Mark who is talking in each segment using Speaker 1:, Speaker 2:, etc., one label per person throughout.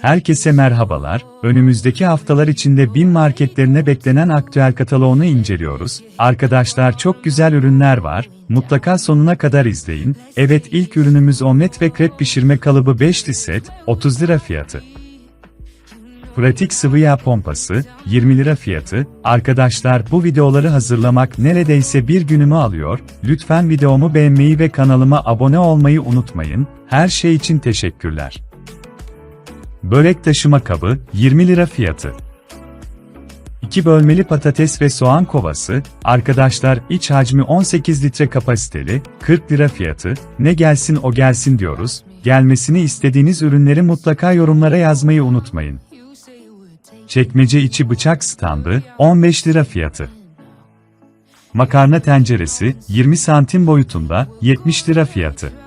Speaker 1: Herkese merhabalar. Önümüzdeki haftalar içinde bin marketlerine beklenen aktüel kataloğunu inceliyoruz. Arkadaşlar çok güzel ürünler var. Mutlaka sonuna kadar izleyin. Evet ilk ürünümüz omlet ve krep pişirme kalıbı 5'li set, 30 lira fiyatı. Pratik sıvı yağ pompası, 20 lira fiyatı. Arkadaşlar bu videoları hazırlamak neredeyse bir günümü alıyor. Lütfen videomu beğenmeyi ve kanalıma abone olmayı unutmayın. Her şey için teşekkürler. Börek taşıma kabı, 20 lira fiyatı. 2 bölmeli patates ve soğan kovası, arkadaşlar iç hacmi 18 litre kapasiteli, 40 lira fiyatı, ne gelsin o gelsin diyoruz, gelmesini istediğiniz ürünleri mutlaka yorumlara yazmayı unutmayın. Çekmece içi bıçak standı, 15 lira fiyatı. Makarna tenceresi, 20 santim boyutunda, 70 lira fiyatı.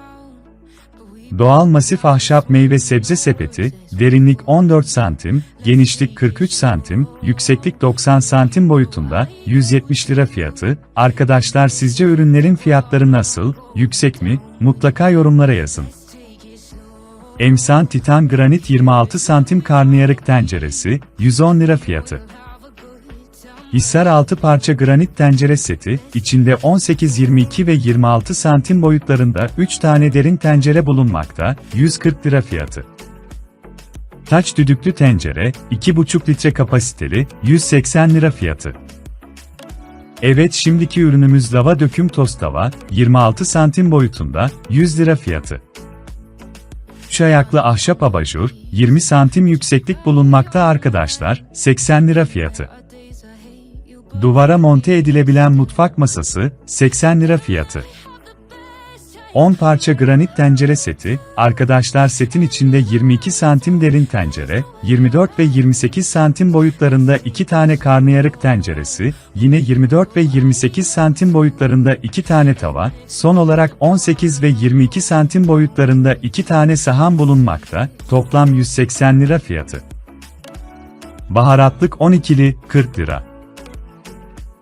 Speaker 1: Doğal masif ahşap meyve sebze sepeti, derinlik 14 santim, genişlik 43 santim, yükseklik 90 santim boyutunda, 170 lira fiyatı. Arkadaşlar sizce ürünlerin fiyatları nasıl, yüksek mi? Mutlaka yorumlara yazın. Emsan Titan Granit 26 santim karnıyarık tenceresi, 110 lira fiyatı. Hisar 6 parça granit tencere seti, içinde 18, 22 ve 26 santim boyutlarında 3 tane derin tencere bulunmakta, 140 lira fiyatı. Taç düdüklü tencere, 2,5 litre kapasiteli, 180 lira fiyatı. Evet şimdiki ürünümüz lava döküm tost tava, 26 santim boyutunda, 100 lira fiyatı. 3 ayaklı ahşap abajur, 20 santim yükseklik bulunmakta arkadaşlar, 80 lira fiyatı. Duvara monte edilebilen mutfak masası, 80 lira fiyatı. 10 parça granit tencere seti, arkadaşlar setin içinde 22 santim derin tencere, 24 ve 28 santim boyutlarında 2 tane karnıyarık tenceresi, yine 24 ve 28 santim boyutlarında 2 tane tava, son olarak 18 ve 22 santim boyutlarında 2 tane sahan bulunmakta, toplam 180 lira fiyatı. Baharatlık 12'li, 40 lira.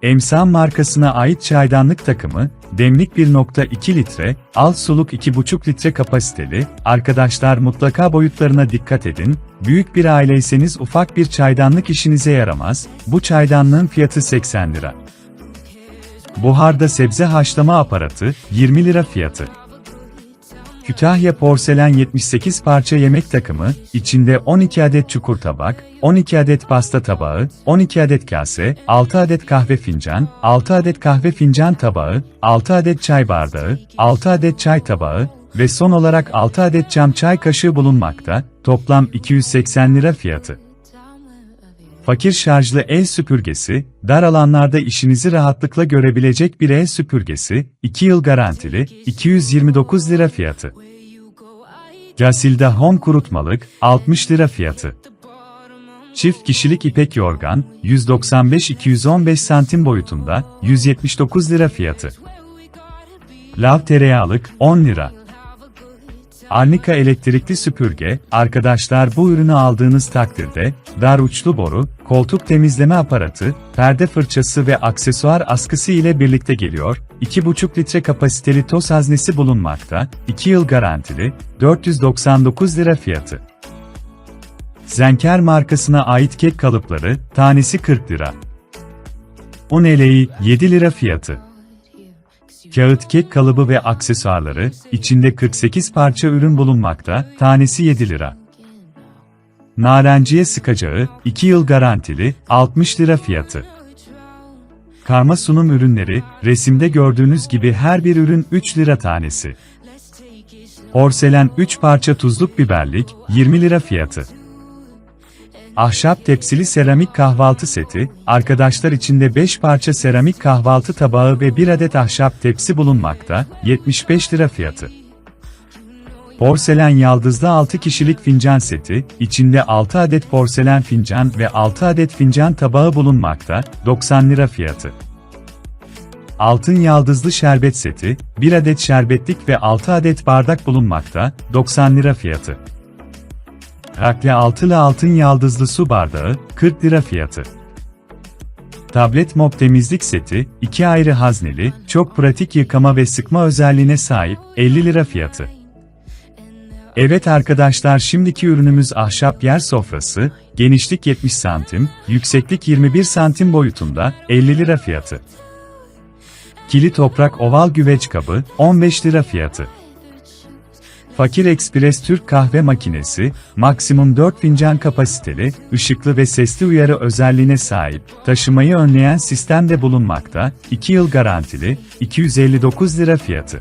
Speaker 1: Emsan markasına ait çaydanlık takımı, demlik 1.2 litre, alt suluk 2.5 litre kapasiteli, arkadaşlar mutlaka boyutlarına dikkat edin, büyük bir aileyseniz ufak bir çaydanlık işinize yaramaz, bu çaydanlığın fiyatı 80 lira. Buharda sebze haşlama aparatı, 20 lira fiyatı. Kütahya porselen 78 parça yemek takımı, içinde 12 adet çukur tabak, 12 adet pasta tabağı, 12 adet kase, 6 adet kahve fincan, 6 adet kahve fincan tabağı, 6 adet çay bardağı, 6 adet çay tabağı ve son olarak 6 adet cam çay kaşığı bulunmakta, toplam 280 lira fiyatı. Fakir şarjlı el süpürgesi, dar alanlarda işinizi rahatlıkla görebilecek bir el süpürgesi, 2 yıl garantili, 229 lira fiyatı. Casilda Home kurutmalık, 60 lira fiyatı. Çift kişilik ipek yorgan, 195-215 santim boyutunda, 179 lira fiyatı. Lav tereyağlık, 10 lira. Arnika elektrikli süpürge, arkadaşlar bu ürünü aldığınız takdirde, dar uçlu boru, koltuk temizleme aparatı, perde fırçası ve aksesuar askısı ile birlikte geliyor, 2,5 litre kapasiteli toz haznesi bulunmakta, 2 yıl garantili, 499 lira fiyatı. Zenker markasına ait kek kalıpları, tanesi 40 lira. Un eleği, 7 lira fiyatı. Kağıt kek kalıbı ve aksesuarları, içinde 48 parça ürün bulunmakta, tanesi 7 lira. Narenciye sıkacağı, 2 yıl garantili, 60 lira fiyatı. Karma sunum ürünleri, resimde gördüğünüz gibi her bir ürün 3 lira tanesi. Porselen 3 parça tuzluk biberlik, 20 lira fiyatı. Ahşap tepsili seramik kahvaltı seti, arkadaşlar içinde 5 parça seramik kahvaltı tabağı ve 1 adet ahşap tepsi bulunmakta, 75 lira fiyatı. Porselen yaldızlı 6 kişilik fincan seti, içinde 6 adet porselen fincan ve 6 adet fincan tabağı bulunmakta, 90 lira fiyatı. Altın yaldızlı şerbet seti, 1 adet şerbetlik ve 6 adet bardak bulunmakta, 90 lira fiyatı. Rakle altılı altın yaldızlı su bardağı, 40 lira fiyatı. Tablet mop temizlik seti, iki ayrı hazneli, çok pratik yıkama ve sıkma özelliğine sahip, 50 lira fiyatı. Evet arkadaşlar şimdiki ürünümüz ahşap yer sofrası, genişlik 70 santim, yükseklik 21 santim boyutunda, 50 lira fiyatı. Kili toprak oval güveç kabı, 15 lira fiyatı. Fakir Express Türk kahve makinesi, maksimum 4 fincan kapasiteli, ışıklı ve sesli uyarı özelliğine sahip, taşımayı önleyen sistemde bulunmakta, 2 yıl garantili, 259 lira fiyatı.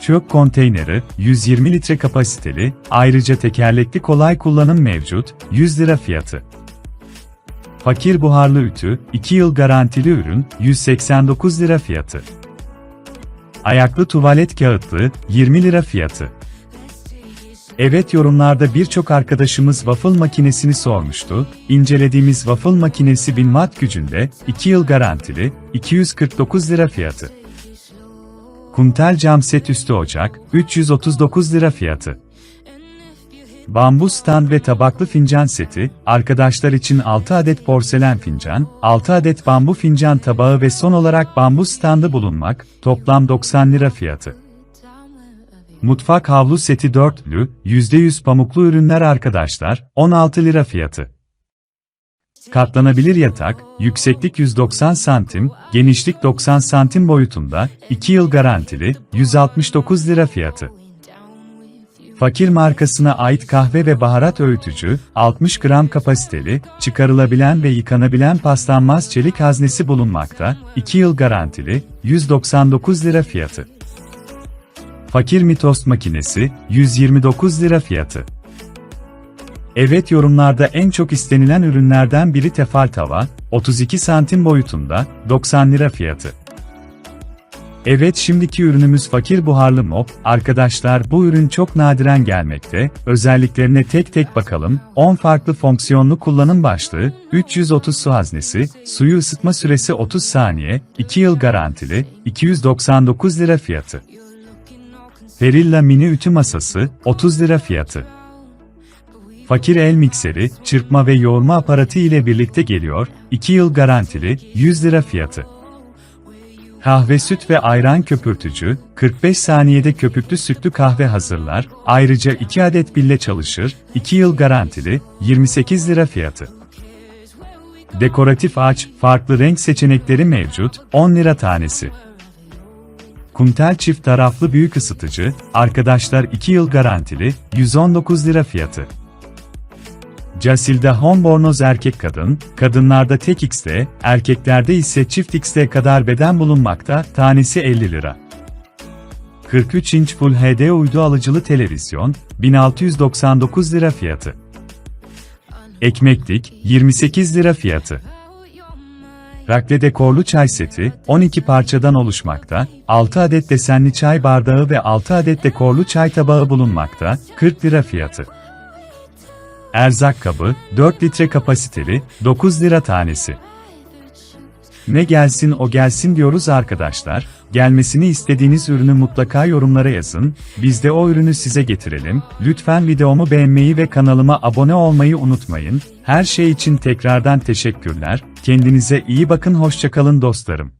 Speaker 1: Çöp konteyneri, 120 litre kapasiteli, ayrıca tekerlekli kolay kullanım mevcut, 100 lira fiyatı. Fakir buharlı ütü, 2 yıl garantili ürün, 189 lira fiyatı. Ayaklı tuvalet kağıtlığı, 20 lira fiyatı. Evet yorumlarda birçok arkadaşımız waffle makinesini sormuştu. İncelediğimiz waffle makinesi 1000 watt gücünde, 2 yıl garantili, 249 lira fiyatı. Kuntel cam set üstü ocak, 339 lira fiyatı. Bambu stand ve tabaklı fincan seti, arkadaşlar için 6 adet porselen fincan, 6 adet bambu fincan tabağı ve son olarak bambu standı bulunmak, toplam 90 lira fiyatı. Mutfak havlu seti dörtlü, %100 pamuklu ürünler arkadaşlar, 16 lira fiyatı. Katlanabilir yatak, yükseklik 190 santim, genişlik 90 santim boyutunda, 2 yıl garantili, 169 lira fiyatı. Fakir markasına ait kahve ve baharat öğütücü, 60 gram kapasiteli, çıkarılabilen ve yıkanabilen paslanmaz çelik haznesi bulunmakta, 2 yıl garantili, 199 lira fiyatı. Fakir mi tost makinesi, 129 lira fiyatı. Evet yorumlarda en çok istenilen ürünlerden biri tefal tava, 32 santim boyutunda, 90 lira fiyatı. Evet şimdiki ürünümüz fakir buharlı mop. Arkadaşlar bu ürün çok nadiren gelmekte. Özelliklerine tek tek bakalım. 10 farklı fonksiyonlu kullanım başlığı, 330 su haznesi, suyu ısıtma süresi 30 saniye, 2 yıl garantili, 299 lira fiyatı. Ferilla mini ütü masası, 30 lira fiyatı. Fakir el mikseri, çırpma ve yoğurma aparatı ile birlikte geliyor, 2 yıl garantili, 100 lira fiyatı. Kahve süt ve ayran köpürtücü, 45 saniyede köpüklü sütlü kahve hazırlar, ayrıca 2 adet bille çalışır, 2 yıl garantili, 28 lira fiyatı. Dekoratif ağaç, farklı renk seçenekleri mevcut, 10 lira tanesi. Kumtel çift taraflı büyük ısıtıcı, arkadaşlar 2 yıl garantili, 119 lira fiyatı. Casilda Home Bornoz erkek kadın, kadınlarda tek XT, erkeklerde ise çift XT kadar beden bulunmakta, tanesi 50 lira. 43 inç Full HD uydu alıcılı televizyon, 1699 lira fiyatı. Ekmeklik, 28 lira fiyatı. Rakle dekorlu çay seti, 12 parçadan oluşmakta, 6 adet desenli çay bardağı ve 6 adet dekorlu çay tabağı bulunmakta, 40 lira fiyatı. Erzak kabı, 4 litre kapasiteli, 9 lira tanesi. Ne gelsin o gelsin diyoruz arkadaşlar. Gelmesini istediğiniz ürünü mutlaka yorumlara yazın. Biz de o ürünü size getirelim. Lütfen videomu beğenmeyi ve kanalıma abone olmayı unutmayın. Her şey için tekrardan teşekkürler. Kendinize iyi bakın hoşçakalın dostlarım.